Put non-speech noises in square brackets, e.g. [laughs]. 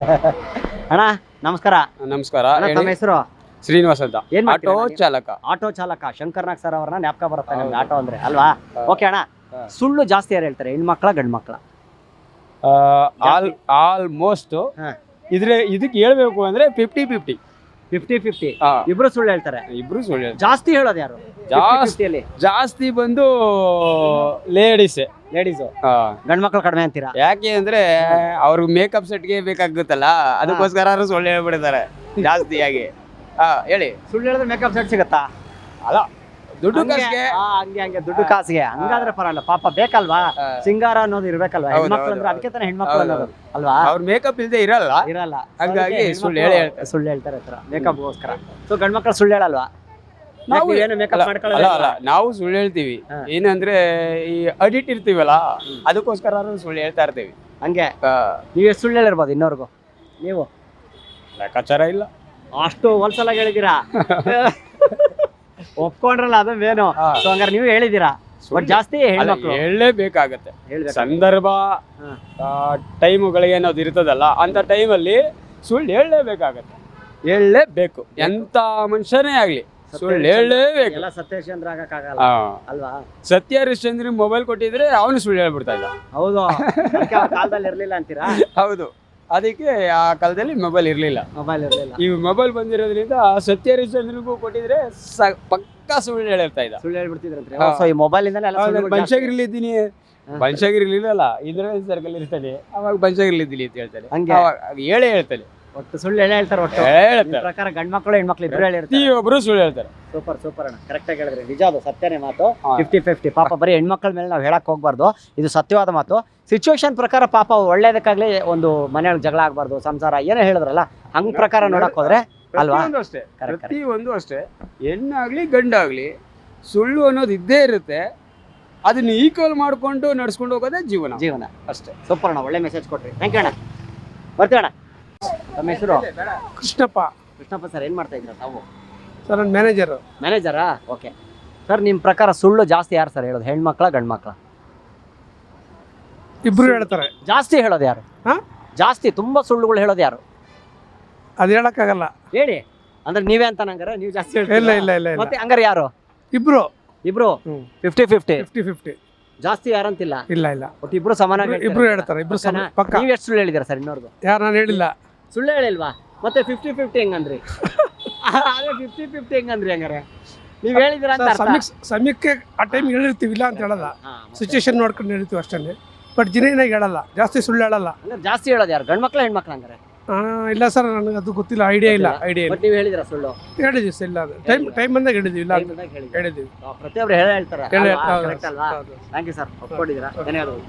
ಅಣ್ಣ ನಮಸ್ಕಾರ. ನಮಸ್ಕಾರ. ನಮ್ಮ ಹೇಳಿ. ತಮ್ಮ ಹೆಸರು? ಶ್ರೀನಿವಾಸ ಅಂತ. ಏನ್ ಮಾಡ್ತೀರಾ ಆಟೋ ನೀವು? ಚಾಲಕ. ಆಟೋ ಚಾಲಕ ಶಂಕರ್ನಾಗ್ ಸರ್ ಅವರನ್ನ ಜ್ಞಾಪಕ ಬರುತ್ತೆ ನಿಮ್ಗೆ ಆಟೋ ಅಂದ್ರೆ ಅಲ್ವಾ? ಓಕೆ ಅಣ್ಣ ಹಾ. ಸುಳ್ಳು ಜಾಸ್ತಿ ಯಾರು ಹೇಳ್ತಾರೆ? ಹೆಣ್ಮಕ್ಳ ಗಂಡ್ ಮಕ್ಳ ಆಲ್ ಆಲ್ಮೋಸ್ಟ್ ಹಾ. ಇದ್ರೆ ಇದಕ್ಕೆ ಹೇಳ್ಬೇಕು ಅಂದ್ರೆ ಫಿಫ್ಟಿ ಫಿಫ್ಟಿ ಫಿಫ್ಟಿ ಫಿಫ್ಟಿ ಇಬ್ರು ಸುಳ್ಳು ಹೇಳ್ತಾರೆ. ಇಬ್ರು ಸುಳ್ಳು ಹೇಳ್ತಾರೆ. ಜಾಸ್ತಿ ಹೇಳೋದು ಯಾರು? ಜಾಸ್ತಿ ಜಾಸ್ತಿ ಬಂದು ಲೇಡೀಸ್ ಲೇಡೀಸು ಗಂಡ್ ಮಕ್ಳು ಕಡಿಮೆ ಅಂತೀರಾ? ಯಾಕೆ ಅಂದ್ರೆ ಅವ್ರಿಗೆ ಮೇಕಪ್ ಸೆಟ್ಗೆ ಬೇಕಾಗುತ್ತಲ್ಲ ಅದಕ್ಕೋಸ್ಕರ ಸುಳ್ಳು ಹೇಳ್ಬಿಡ್ತಾರೆ ಜಾಸ್ತಿಯಾಗಿ. ಹಾ ಹೇಳಿ. ಸುಳ್ಳು ಹೇಳಿದ್ರೆ ಮೇಕಪ್ ಸೆಟ್ ಸಿಗತ್ತಾ? ಅಲ್ಲ ದುಡ್ಡು ಕಾಸಿಗೆ. ಆ, ಹಂಗೆ ಹಂಗೆ ದುಡ್ಡು ಕಾಸಿಗೆ. ಹಂಗಾದ್ರೆ ಪರವಾಗಿಲ್ಲ. ಪಾಪ ಬೇಕಲ್ವಾ? ಸಿಂಗಾರ ಅನ್ನೋದು ಇರ್ಬೇಕಲ್ವಾ? ಹೆಣ್ಮಕ್ಳು ಅಂದ್ರೆ ಅದಕ್ಕೆ ತಾನೇ ಹೆಣ್ಮಕ್ಳು ಅನ್ನೋದು ಅಲ್ವಾ? ಅವ್ರ ಮೇಕಪ್ ಇಲ್ದೆ ಇರಲ್ಲ. ಇರಲ್ಲ. ಹಂಗಾಗಿ ಸುಳ್ಳು ಹೇಳಿ. ಸುಳ್ಳು ಹೇಳ್ತಾರೆ ಹತ್ರ ಮೇಕಪ್ಗೋಸ್ಕರ ಸೊ ಗಂಡ್ ಮಕ್ಳು ಸುಳ್ಳು ಹೇಳಲ್ವಾ? ನಾವು ಏನು ಮೇಕಪ್ ಮಾಡ್ಕೊಳ್ಳಲ್ಲ ಅಲ್ಲ ನಾವು ಸುಳ್ಳು ಹೇಳ್ತೀವಿ. ಏನಂದ್ರೆ ಈ ಅಡಿಟ್ ಇರ್ತೀವಲ್ಲ ಅದಕ್ಕೋಸ್ಕರ ಸುಳ್ಳು ಹೇಳ್ತಾ ಇರ್ತೀವಿ. ಹಂಗೆ. ನೀವು ಸುಳ್ಳು ಹೇಳಿರ್ಬೋದು ಇನ್ನೋರ್ಗು. ನೀವು? ಲೆಕ್ಕಾಚಾರ ಇಲ್ಲ. ಅಷ್ಟು ಒಂದ್ಸಲ ಹೇಳಿದ್ದೀರಾ? [laughs] ಒಪ್ಕೊಂಡ್ರಲ್ಲ ಅದು ಮೇನು. ಸೊ ಹಂಗಾರೆ ನೀವು ಹೇಳಿದ್ದೀರಾ? ಬಟ್ ಜಾಸ್ತಿ ಹೆಣ್ಮಕ್ಳು ಹೇಳಲೇಬೇಕಾಗತ್ತೆ. ಹೇಳ್ಬೇಕು ಸಂದರ್ಭ. ಟೈಮುಗಳಿಗೆ ಅನ್ನೋದು ಇರ್ತದಲ್ಲ ಅಂತ ಟೈಮಲ್ಲಿ ಸುಳ್ಳು ಹೇಳಲೇಬೇಕಾಗತ್ತೆ. ಹೇಳಲೇಬೇಕು. ಎಂತ ಮನುಷ್ಯನೇ ಆಗ್ಲಿ ಸುಳ್ಳು ಹೇಳಲೇಬೇಕು. ಎಲ್ಲ ಸತ್ಯಶೇಂದ್ರ ಆಗಕ್ಕಾಗಲ್ಲ ಆ, ಅಲ್ವಾ? ಸತ್ಯ ಹರಿಶ್ಚಂದ್ರ ಮೊಬೈಲ್ ಕೊಟ್ಟಿದ್ರೆ ಅವನು ಸುಳ್ಳು ಹೇಳ್ಬಿಡ್ತಾ ಇದ್ದ. ಹೌದು. [laughs] ಅದಕ್ಕೆ ಅವ್ರ ಕಾಲದಲ್ಲಿ ಇರ್ಲಿಲ್ಲ ಅಂತೀರಾ? ಹೌದು. ಅದಕ್ಕೆ ಆ ಕಾಲದಲ್ಲಿ ಮೊಬೈಲ್ ಇರಲಿಲ್ಲ. ಮೊಬೈಲ್ ಇರ್ಲಿಲ್ಲ. ಈ ಮೊಬೈಲ್ ಬಂದಿರೋದ್ರಿಂದ ಸತ್ಯ ಹರಿಶ್ಚಂದ್ರಿಗೂ ಕೊಟ್ಟಿದ್ರೆ ಸ- ಪಕ್ಕಾ ಸುಳ್ಳು ಹೇಳಿರ್ತಾ ಇದ್ದ. ಸುಳ್ಳು ಹೇಳ್ಬಿಡ್ತಿದ್ರಂತ್ರಿ ಹಾ. ಸೊ ಈ ಮೊಬೈಲ್ ಇಂದಲೇ ಎಲ್ಲ ಸುಳ್ಳುಗಳು ಜಾಸ್ತಿ. ಸರ್ಕಲ್ ಇರ್ತಾನೆ. ಅವಾಗ ಬಂಚಾಗಿರ್ಲಿದ್ದೀನಿ ಅಂತ ಹೇಳ್ತಾರೆ ಹಂಗೆ. ಅವಾಗ ಹೇಳೇ ಹೇಳ್ತಾನೆ. ಒಟ್ಟು ಸುಳ್ಳು ಎಲ್ಲ ಹೇಳ್ತಾರೆ ಒಟ್ಟು. ನಿಮ್ ಹೇಳ್ತಾರೆ ಪ್ರಕಾರ ಗಂಡ್ ಮಕ್ಕಳು ಹೆಣ್ಮಕ್ಳು ಇಬ್ರು ಹೇಳಿರ್ತಾರೆ. ಪ್ರತಿಯೊಬ್ರು ಸುಳ್ಳು ಹೇಳ್ತಾರೆ. ಸೂಪರ್ ಸೂಪರ್ ಅಣ್ಣ. ಕರೆಕ್ಟ್ ಆಗಿ ಹೇಳಿದ್ರಿ. ನಿಜ ಅದು ಸತ್ಯನೇ ಮಾತು. ಹಾ. ಫಿಫ್ಟಿ ಫಿಫ್ಟಿ ಪಾಪ ಬರೀ ಹೆಣ್ಮಕ್ಳ ಮೇಲೆ ನಾವು ಹೇಳಕ್ ಹೋಗ್ಬಾರ್ದು. ಇದು ಸತ್ಯವಾದ ಮಾತು. ಸಿಚುವೇಶನ್ ಪ್ರಕಾರ ಪಾಪ ಒಳ್ಳೇದಕ್ಕಾಗ್ಲಿ ಒಂದು ಮನೆಯಲ್ಲಿ ಜಗಳ ಆಗ್ಬಾರ್ದು ಸಂಸಾರ ಏನೋ ಹೇಳಿದ್ರಲ್ಲ ಹಂಗ್ ಪ್ರಕಾರ ನೋಡಕ್ ಹೋದ್ರೆ ಅಲ್ವಾ? ಪ್ರತಿಯೊಂದು ಅಷ್ಟೇ. Correct, ಪ್ರತಿಯೊಂದು ಅಷ್ಟೇ. ಹೆಣ್ಣಾಗ್ಲಿ ಗಂಡಾಗ್ಲಿ ಸುಳ್ಳು ಅನ್ನೋದು ಇದ್ದೇ ಇರುತ್ತೆ. ಅದನ್ನ ಈಕ್ವಲ್ ಮಾಡ್ಕೊಂಡು ನಡ್ಸ್ಕೊಂಡು ಹೋಗೋದೇ ಜೀವನ. ಜೀವನ. ಅಷ್ಟೇ. ಸೂಪರ್ ಅಣ್ಣ ಒಳ್ಳೆ ಮೆಸೇಜ್ ಕೊಟ್ರಿ. ಥ್ಯಾಂಕ್ ಯು ಅಣ್ಣ. ಬರ್ತೀವಿ ಅಣ್ಣ. ತಮ್ಮ ಹೆಸರು? ಕೃಷ್ಣಪ್ಪ. ಕೃಷ್ಣಪ್ಪ ಸರ್ ಏನು ಮಾಡ್ತಾ ಇದ್ರ ತಾವು? ಸರ್ ನನ್ನ ಮ್ಯಾನೇಜರ್ ಮ್ಯಾನೇಜರಾ ಓಕೆ ಸರ್ ನಿಮ್ಮ ಪ್ರಕಾರ ಸುಳ್ಳು ಜಾಸ್ತಿ ಯಾರು ಸರ್ ಹೇಳೋದು? ಹೆಣ್ಮಕ್ಳ ಗಂಡ್ ಮಕ್ಳ ಇಬ್ರು ಹೇಳ್ತಾರೆ. ಜಾಸ್ತಿ ಹೇಳೋದು ಯಾರು? ಹಾ? ಜಾಸ್ತಿ ತುಂಬಾ ಸುಳ್ಳುಗಳು ಹೇಳೋದು ಯಾರು? ಅದು ಹೇಳಕ್ಕಾಗಲ್ಲ. ಹೇಳಿ. ಅಂದ್ರೆ ನೀವೇ ಅಂತ ನಂಗಾರೆ ನೀವು ಜಾಸ್ತಿ ಇಲ್ಲ ಹೇಳ್ತೀರಾ? ಇಲ್ಲ ಇಲ್ಲ ಇಲ್ಲ ಮತ್ತೆ ಹಂಗಾರೆ ಯಾರು? ಇಬ್ರು. ಇಬ್ರು? ಹ್ಮ್. ಫಿಫ್ಟಿ ಫಿಫ್ಟಿ ಫಿಫ್ಟಿ ಫಿಫ್ಟಿ ಜಾಸ್ತಿ ಯಾರಂತಿಲ್ಲ ಇಲ್ಲ ಇಲ್ಲ. ಒಟ್ಟು ಇಬ್ರು ಸಮಾನ ಇಬ್ರು- ಇಬ್ರು ಹೇಳ್ತಾರೆ ಇಬ್ರು ಸಮಾನ ಪಕ್ಕ. ನೀವು ಎಷ್ಟು ಸುಳ್ಳು ಹೇಳಿದ್ದೀರಾ ಸರ್ ಇನ್ನೋರ್ಗು? ಯಾರು ನಾನು ಹೇಳಿಲ್ಲ. ಸುಳ್ಳು ಹೇಳಿಲ್ವಾ? ಮತ್ತೆ ಫಿಫ್ಟಿ ಫಿಫ್ಟಿ ಹೆಂಗಂದ್ರಿ? ಅದೇ ಫಿಫ್ಟಿ ಫಿಫ್ಟಿ ಹೆಂಗಂದ್ರಿ ಹಂಗಾರೆ? ನೀವ್ ಹೇಳಿದಿರ ಅಂತ ಅರ್ಥ. ಸಮಯಕ್ಕೆ ಆ ಟೈಮ್ ಹೇಳಿರ್ತೀವಿ ಇಲ್ಲ ಅಂತ ಹೇಳಲ್ಲ. ಹಾ, ಮತ್ತೆ? ಸಿಚುವೇಶನ್ ನೋಡ್ಕೊಂಡು ಹೇಳ್ತೀವಿ ಅಷ್ಟೇ ಬಟ್ ಜಿನೇನಾಗಿ ಹೇಳಲ್ಲ. ಜಾಸ್ತಿ ಸುಳ್ಳು ಹೇಳಲ್ಲ. ಹಂಗಾರೆ ಜಾಸ್ತಿ ಹೇಳೋದು ಯಾರು? ಗಂಡ್ ಮಕ್ಳ ಹೆಣ್ಮಕ್ಳ ಹಂಗಾರೆ? ಆ, ಇಲ್ಲ ಸರ್ ನನಗೆ ಅದು ಗೊತ್ತಿಲ್ಲ. ಐಡಿಯಾ ಇಲ್ಲ ಐಡಿಯಾ ಇಲ್ಲ. ಬಟ್ ನೀವು ಹೇಳಿದ್ರ ಸುಳ್ಳು? ಹೇಳಿದ್ವಿ ಸರ್ ಇಲ್ಲ. ಟೈಮ್ ಟೈಮ್ ಬಂದಾಗ ಹೇಳಿದ್ವಿ ಇಲ್ಲ ಅಂತ. ಹೇಳಿದ್ವಿ. ಪ್ರತಿಯೊಬ್ರು ಹೇಳೇ ಹೇಳ್ತಾರೆ. ಹೇಳಿ ಹೌದು. ಥ್ಯಾಂಕ್ ಯು ಸರ್ ಒಪ್ಕೊಂಡಿದ್ದೀರಾ? ಧನ್ಯವಾದಗಳು.